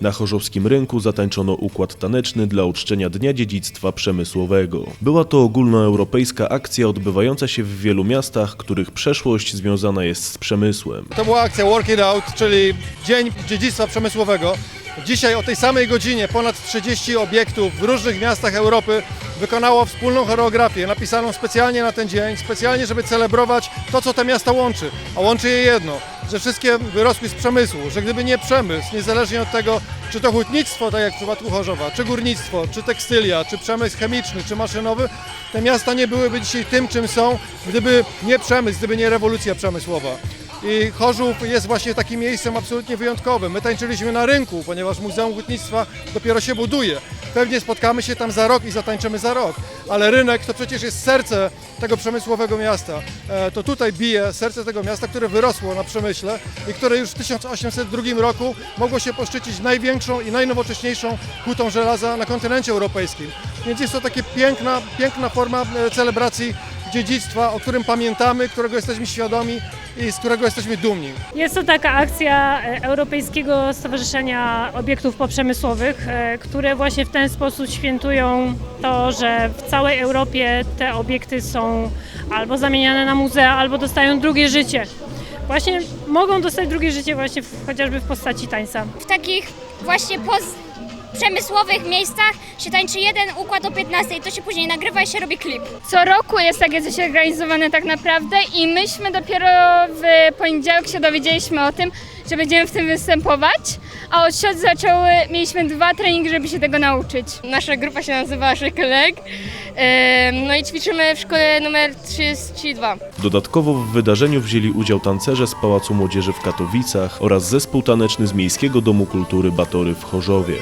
Na chorzowskim rynku zatańczono układ taneczny dla uczczenia Dnia Dziedzictwa Przemysłowego. Była to ogólnoeuropejska akcja odbywająca się w wielu miastach, których przeszłość związana jest z przemysłem. To była akcja Work It Out, czyli Dzień Dziedzictwa Przemysłowego. Dzisiaj o tej samej godzinie ponad 30 obiektów w różnych miastach Europy wykonało wspólną choreografię, napisaną specjalnie na ten dzień, specjalnie, żeby celebrować to, co te miasta łączy. A łączy je jedno, że wszystkie wyrosły z przemysłu, że gdyby nie przemysł, niezależnie od tego, czy to hutnictwo, tak jak w przypadku Chorzowa, czy górnictwo, czy tekstylia, czy przemysł chemiczny, czy maszynowy, te miasta nie byłyby dzisiaj tym, czym są, gdyby nie przemysł, gdyby nie rewolucja przemysłowa. I Chorzów jest właśnie takim miejscem absolutnie wyjątkowym. My tańczyliśmy na rynku, ponieważ Muzeum Hutnictwa dopiero się buduje. Pewnie spotkamy się tam za rok i zatańczymy za rok, ale rynek to przecież jest serce tego przemysłowego miasta. E, To tutaj bije serce tego miasta, które wyrosło na przemyśle i które już w 1802 roku mogło się poszczycić największą i najnowocześniejszą hutą żelaza na kontynencie europejskim. Więc jest to taka piękna, piękna forma e, celebracji dziedzictwa, o którym pamiętamy, którego jesteśmy świadomi i z którego jesteśmy dumni. Jest to taka akcja e, Europejskiego Stowarzyszenia Obiektów Poprzemysłowych, e, które właśnie w ten sposób świętują to, że w całej Europie te obiekty są albo zamieniane na muzea, albo dostają drugie życie. Właśnie mogą dostać drugie życie właśnie w, chociażby w postaci tańca. w takich właśnie poz- przemysłowych miejscach się tańczy jeden układ o 15 i to się później nagrywa i się robi klip. Co roku jest takie coś organizowane tak naprawdę i myśmy dopiero w poniedziałek się dowiedzieliśmy o tym, że będziemy w tym występować, a od środy zaczęły, mieliśmy dwa treningi, żeby się tego nauczyć. Nasza grupa się nazywa Szykelek, no i ćwiczymy w szkole numer 32. Dodatkowo w wydarzeniu wzięli udział tancerze z Pałacu Młodzieży w Katowicach oraz zespół taneczny z Miejskiego Domu Kultury Batory w Chorzowie.